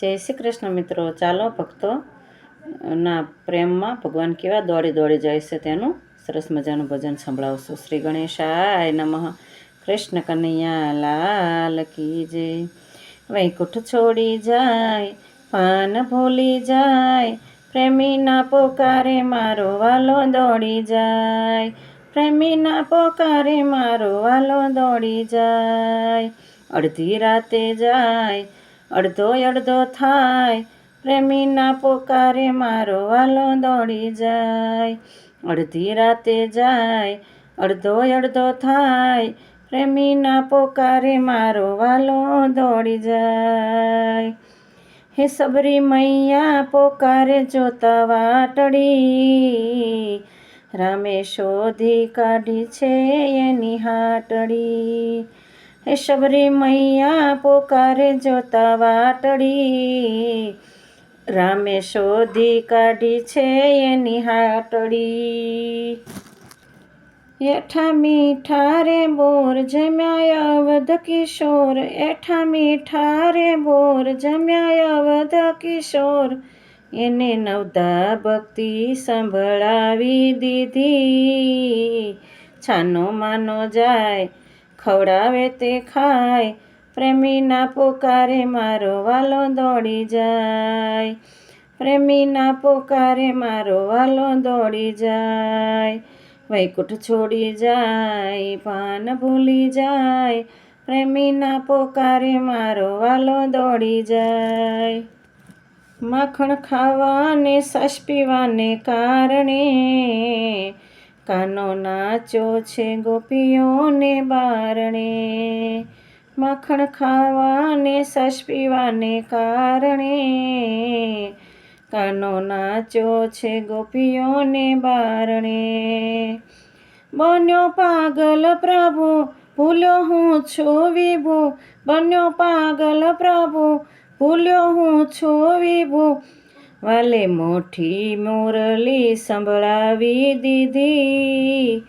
જય શ્રી કૃષ્ણ મિત્રો. ચાલો ભક્તો, ના પ્રેમમાં ભગવાન કેવા દોડી દોડી જાય છે તેનું સરસ મજાનું ભજન સંભળાવશું. શ્રી ગણેશાય નમઃ. કૃષ્ણ કનૈયા લાલ કી જય. વૈકુંઠ છોડી જાય, પાન ભૂલી જાય, પ્રેમીના પોકારે મારો વાલો દોડી જાય, પ્રેમીના પોકારે મારો વાલો દોડી જાય. અડધી રાતે જાય અડધો અડધો થાય. પ્રેમીના પોકારે મારો વાલો દોડી જાય. અડધી રાતે જાય. અડધો અડધો થાય. પ્રેમીના પોકારે મારો વાલો દોડી જાય. હે સબરી મૈયા, પોકારે જોતા વાટડી. રામે શોધી કાઢી છે એની હાટડી. હે શબરી મૈયા પોકારે જોતા વાટડી. રામે શોધી કાઢી છે એની હાટડી. એઠા મીઠા રે બોર જમ્યા અવધ કિશોર. એઠા મીઠા રે બોર જમ્યા અવધ કિશોર. એને નવદા ભક્તિ સંભળાવી દીધી. છાનો માનો જાય ખવડાવે તે ખાય, પ્રેમીના પોકારે મારો વાલો દોડી જાય. પ્રેમીના પોકારે મારો વાલો દોડી જાય. વૈકુંઠ છોડી જાય પાન ભૂલી જાય. પ્રેમીના પોકારે મારો વાલો દોડી જાય. માખણ ખાવાને, સાસ પીવાને કારણે કાનો નાચો છે ગોપીઓને બારણે. માખણ ખાવાને, સસ પીવાને કારણે. કાનો નાચો છે ગોપીઓને બારણે. બન્યો પાગલ પ્રભુ ભૂલ્યો હું છું વિભુ. બન્યો પાગલ પ્રભુ ભૂલ્યો હું છું વિભુ. વાલે મોઠી મોરલી સંભળાવી દીધી.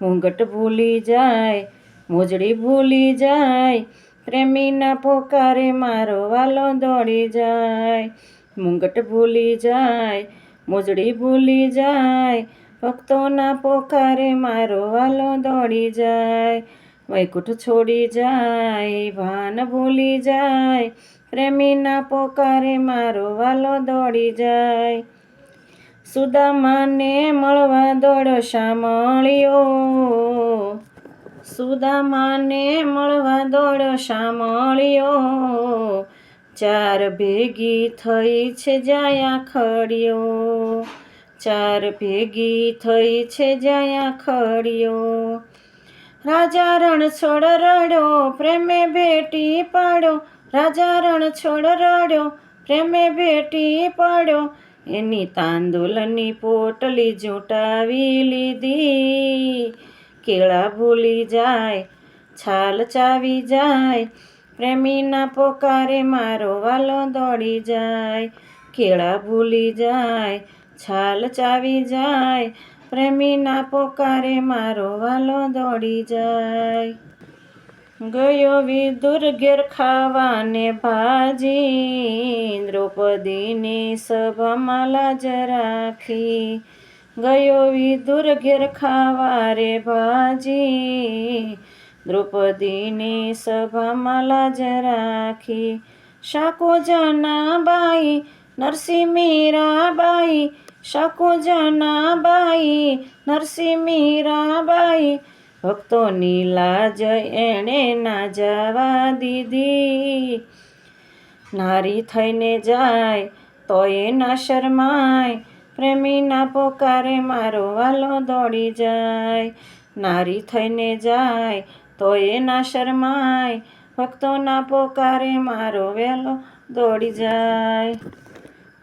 ઘૂંઘટ ભૂલી જાય, મોજડી ભૂલી જાય, પ્રેમીના પોકારે મારો વાલો દોડી જાય. મુંગટ ભૂલી જાય, મોજડી ભૂલી જાય, ભક્તોના પોકારે મારો વાલો દોડી જાય. વૈકુંઠ છોડી જાય, ભાન ભૂલી જાય, પ્રેમીના પોકારે મારો વાલો દોડી જાય. સુદામાને મળવા દોડો શામળિયો સુદામાને મળવા દોડો શામળિયો ચાર ભેગી થઈ છે જાયા ખડિયો ચાર ભેગી થઈ છે જાયા ખડિયો રાજા રણ છોડ રડ્યો, પ્રેમે ભેટી પડ્યો. રાજા રણ છોડ રડ્યો, પ્રેમે ભેટી પાડ્યો. એની તાંદુલની પોટલી જૂટાવી લીધી. કેળા ભૂલી જાય, છાલ ચાવી જાય. પ્રેમીના પોકારે મારો વાલો દોડી જાય. કેળા ભૂલી જાય, છાલ ચાવી જાય. પ્રેમીના પોકારે મારો વાલો દોડી જાય. ગયો વિદુર ઘેર ખાવાને ભાજી, દ્રૌપદીની સભામાં લાજ રાખી. ગયો વિદુર ઘેર ખાવા રે ભાજી, દ્રૌપદીની સભામાં લાજ રાખી. શાકો જનાબાઈ નરસિંહ મીરાબાઈ શાકો જનાબાઈ નરસિંહ મીરાબાઈ ભક્તોની લાજ એણે ના જવા દીધી. નારી થઈને જાય તોય ના શરમાય, પ્રેમીના પોકારે મારો વાલો દોડી જાય. નારી થઈને જાય તોય ના શરમાય, ભક્તોના પોકારે મારો વેલો દોડી જાય.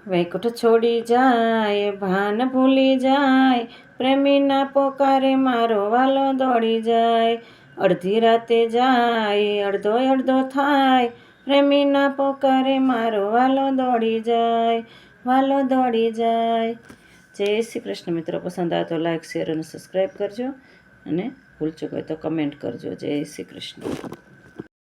વૈકુંઠ છોડી જાય, ભાન ભૂલી જાય, પ્રેમીના પોકારે મારો વાલો દોડી જાય. અડધી રાતે જાય, અડધો અડધો થાય, પ્રેમીના પોકારે મારો વાલો દોડી જાય, વાલો દોડી જાય. જય શ્રી કૃષ્ણ મિત્રો, પસંદ આવે તો લાઈક શેર અને સબસ્ક્રાઈબ કરજો અને ભૂલ ચૂક હોય તો કમેન્ટ કરજો. જય શ્રી કૃષ્ણ.